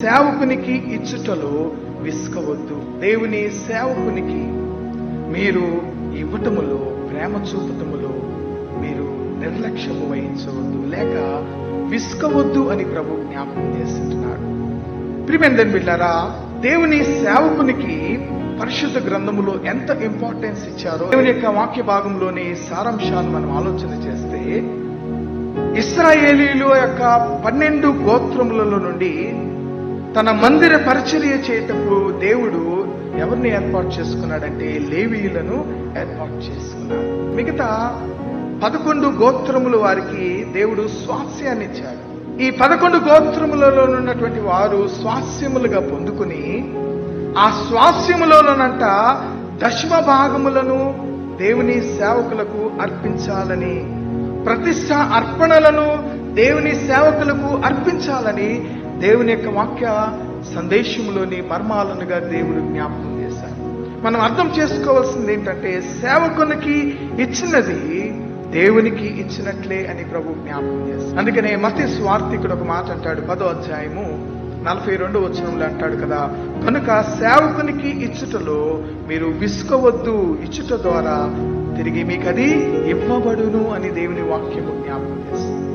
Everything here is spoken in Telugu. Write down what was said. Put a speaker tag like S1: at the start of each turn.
S1: సేవకునికి ఇచ్చుటలో విసుకవద్దు దేవుని సేవకునికి మీరు ఇవ్వటములో ప్రేమ చూపటములో మీరు నిర్లక్ష్యము వహించవద్దు. లేక విసుకవద్దు అని ప్రభు జ్ఞాపకం చేస్తుంటున్నాడు ప్రిమెందన్ బిళ్ళారా దేవుని సేవకునికి పరిశుద్ధ గ్రంథములో ఎంత ఇంపార్టెన్స్ ఇచ్చారో దేవుని యొక్క వాక్య భాగంలోని సారాంశాన్ని మనం ఆలోచన చేస్తే ఇస్రాయేలీల యొక్క పన్నెండు గోత్రములలో నుండి తన మందిర పరిచర్య చేయటకు దేవుడు ఎవరిని ఏర్పాటు చేసుకున్నాడంటే లేవీయులను ఏర్పాటు చేసుకున్నాడు. మిగతా పదకొండు గోత్రముల వారికి దేవుడు స్వాస్యాన్ని ఇచ్చాడు. ఈ పదకొండు గోత్రములలో ఉన్నటువంటి వారు స్వాస్యములుగా పొందుకుని ఆ స్వాస్యములోనంట దశమ భాగములను దేవుని సేవకులకు అర్పించాలని ప్రతిష్ట అర్పణలను దేవుని సేవకులకు అర్పించాలని దేవుని యొక్క వాక్య సందేశంలోని మర్మాలనుగా దేవుడు జ్ఞాపకం చేశారు. మనం అర్థం చేసుకోవాల్సింది ఏంటంటే సేవకునికి ఇచ్చినది దేవునికి ఇచ్చినట్లే అని ప్రభు జ్ఞాపకం చేస్తారు అందుకనే మతి స్వార్థికుడు ఒక మాట అంటాడు పదో అధ్యాయము నలభై రెండు వచనంలో అంటాడు కదా కనుక సేవకునికి ఇచ్చుటలో మీరు విసుకోవద్దు ఇచ్చుట ద్వారా తిరిగి మీకు అది ఇవ్వబడును అని దేవుని వాక్యము జ్ఞాపకం చేస్తుంది.